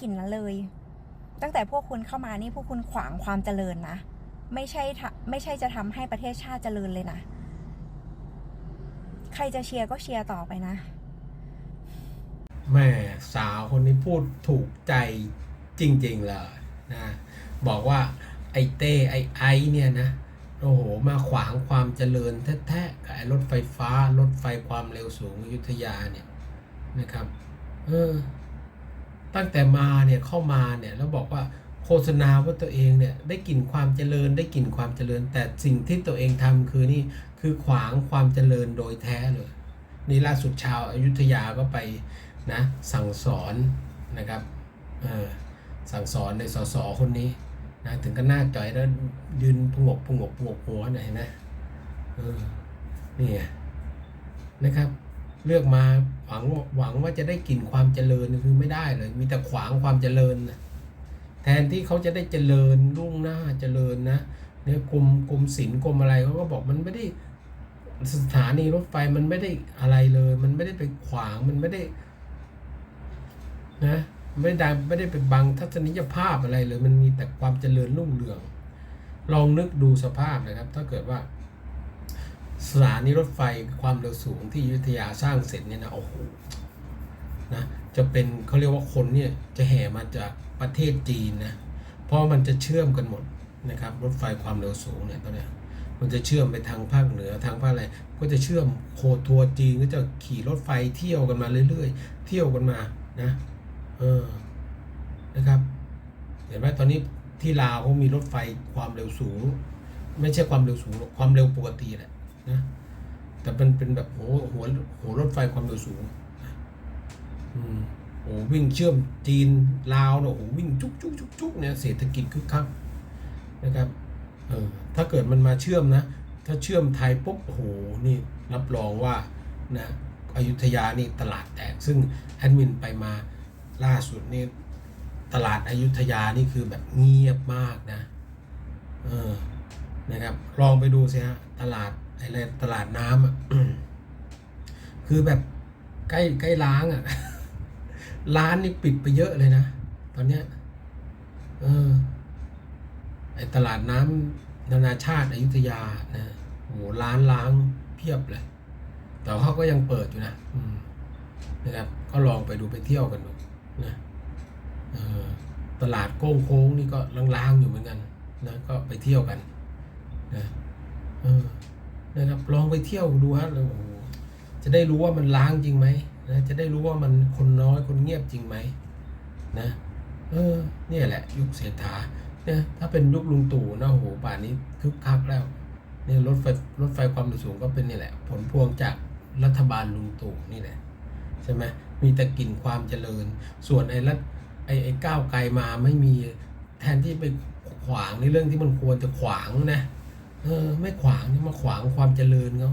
กลิ่นนั้นเลย ตั้งแต่พวกคุณเข้ามานี่พวกคุณขวางความเจริญนะ ไม่ใช่ไม่ใช่จะทำให้ประเทศชาติเจริญเลยนะ ใครจะเชียร์ก็เชียร์ต่อไปนะ แม่สาวคนนี้พูดถูกใจจริง ๆ เลยนะ บอกว่าไอ้เต้ไอ้ไอเนี่ยนะโอ้โห มาขวางความเจริญแท้ๆกับรถไฟฟ้ารถไฟความเร็วสูงอยุธยาเนี่ยนะครับ เออ ตั้งแต่มาเนี่ยเข้ามาเนี่ยแล้วบอกว่าโฆษณาว่าตัวเองเนี่ยได้กลิ่นความเจริญได้กลิ่นความเจริญ แต่สิ่งที่ตัวเองทำคือนี่คือขวางความเจริญโดยแท้เลยนี่ล่าสุดชาวอายุทยาก็ไปนะสั่งสอนนะครับเออสั่งสอนในสสคนนี้นะถึงก็หน้าจ่อยแล้วยืนพงกพงกพงกหัวหน่อยเห็นไหมเออนี่นะครับ เลือกมาหวังหวังว่าจะได้กลิ่นความเจริญคือไม่ได้เลย มีแต่ขวางความเจริญนะแทนที่เขาจะได้เจริญรุ่งหน้าเจริญนะเนี่ยกรมกรมศิลป์กรมอะไรเขาก็บอกมันไม่ได้สถานีรถไฟมันไม่ได้อะไรเลย มันไม่ได้ไปขวางมันไม่ได้ นะ ไม่ได้ไม่ได้ไปบังทัศนียภาพอะไรเลย มันมีแต่ความเจริญรุ่งเรือง ลองนึกดูสภาพนะครับ ถ้าเกิดว่า สถานีรถไฟความเร็วสูงที่อยุธยาสร้างเสร็จเนี่ยนะโอ้โหนะจะเป็นเขาเรียกว่าคนเนี่ยจะแห่มาจากประเทศจีนนะเพราะมันจะเชื่อมกันหมดนะครับรถไฟความเร็วสูงเนี่ยตอนเนี้ยมันจะเชื่อมไปทางภาคเหนือทางภาคอะไรก็จะเชื่อมโคทัวจีนก็จะขี่รถไฟเที่ยวกันมาเรื่อยๆ เที่ยวกันมานะเออนะครับเห็นไหมตอนนี้ที่ลาวเขามีรถไฟความเร็วสูง ไม่ใช่ความเร็วสูงความเร็วปกติแหละ นะแต่เป็นเป็นแบบโหหัวหัวรถไฟความเร็วสูงอืมโอ้วิ่งเชื่อมจีนลาวเนอะโอ้วิ่งจุกจุกจุกจุกเนี่ยเศรษฐกิจคึกคักนะครับเออถ้าเกิดมันมาเชื่อมนะ ถ้าเชื่อมไทยปุ๊บโอ้โหนี่รับรองว่านะอยุธยานี่ตลาดแตก ซึ่งแอดมินไปมาล่าสุดนี่ตลาดอยุธยานี่คือแบบเงียบมากนะ เออ นะครับ ลองไปดูสิฮะ ตลาด อะไรตลาดน้ำอะคือแบบใกล้ใกล้ล้างอะ ร้านนี่ปิดไปเยอะเลยนะ ตอนเนี้ย เออ ไอตลาดน้ำนานาชาติอยุธยานะโหร้านล้างเพียบเลย แต่เขาก็ยังเปิดอยู่นะนะครับ ก็ลองไปดูไปเที่ยวกันดูนะตลาดโก้งโค้งนี่ก็ล้างๆอยู่เหมือนกันนะก็ไปเที่ยวกันนะเออ นะครับลองไปเที่ยวดูฮะโอ้โหจะได้รู้ว่ามันล้างจริงไหมนะจะได้รู้ว่ามันคนน้อยคนเงียบจริงไหมนะเออเนี่ยแหละ ยุคเศรษฐาเนี่ยถ้าเป็นยุคลุงตู่นะโอ้โหป่านนี้คึกคักแล้วเนี่ยรถไฟรถไฟความเร็วสูงก็เป็นนี่แหละ ผลพวงจากรัฐบาลลุงตู่นี่แหละใช่ไหมมีแต่กลิ่นความเจริญ ส่วนไอ้รัฐไอ้ไอ้ก้าวไกลมาไม่มีแทนที่ไปขวางในเรื่องที่มันควรจะขวางนะ เออ ไม่ขวางนี่มาขวางความเจริญเขา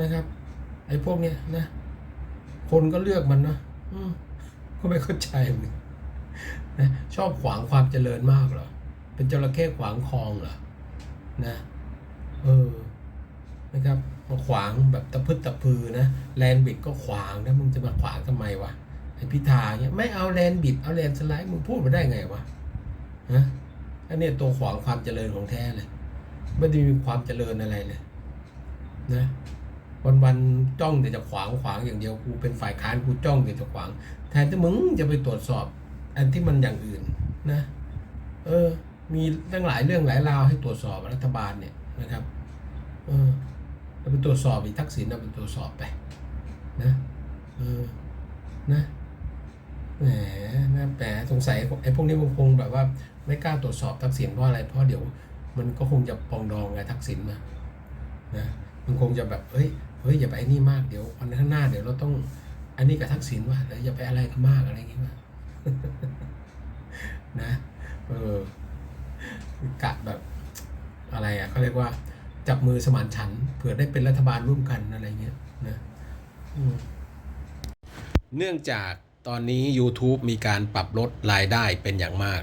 นะครับ ไอ้พวกเนี้ยนะ คนก็เลือกมันนะอืมก็ไม่เข้าใจเหมือนะชอบขวางความเจริญมากเหรอ เป็นจระเข้ขวางคลองเหรอ นะ เออ นะครับมาขวางแบบตะพึดตะพือนะแลนบิดก็ขวางนะมึงจะมาขวางทำไมวะไอพิธาเนี่ยไม่เอาแลนบิดเอาแลนสไลด์มึงพูดมาได้ไงวะฮะอันนี้ตัวขวางความเจริญของแท้เลย ไม่ได้มีความเจริญอะไรเลยนะวันวันๆจ้องแต่จะขวางขวางอย่างเดียวกูเป็นฝ่ายค้านกูจ้องแต่จะขวาง แทนที่มึงจะไปตรวจสอบ อันที่มันอย่างอื่นนะ เออ มีตั้งหลายเรื่องหลายราวให้ตรวจสอบรัฐบาลเนี่ยนะครับ เออเราไปตรวจสอบอีทักษิณเราไปตรวจสอบไป นะเออนะแหมนะแหมสงสัยไอ้พวกนี้มันคงแบบว่า ไม่กล้าตรวจสอบทักษิณเพราะอะไรเพราะเดี๋ยว มันก็คงจะปองดองไงทักษิณมานะมันคงจะแบบเฮ้ยเฮ้ยอย่าไปนี่มากเดี๋ยววันข้างหน้าเดี๋ยวเราต้อง อันนี้กับทักษิณว่าแล้วอย่าไปอะไรกันมากอะไรอย่างเงี้ยว่านะเออกะแบบอะไรอะเขาเรียกว่า จับมือสมานฉันเผื่อได้เป็นรัฐบาลร่วมกันอะไรเงี้ยนะเนื่องจากตอนนี้ YouTube มีการปรับลดรายได้เป็นอย่างมาก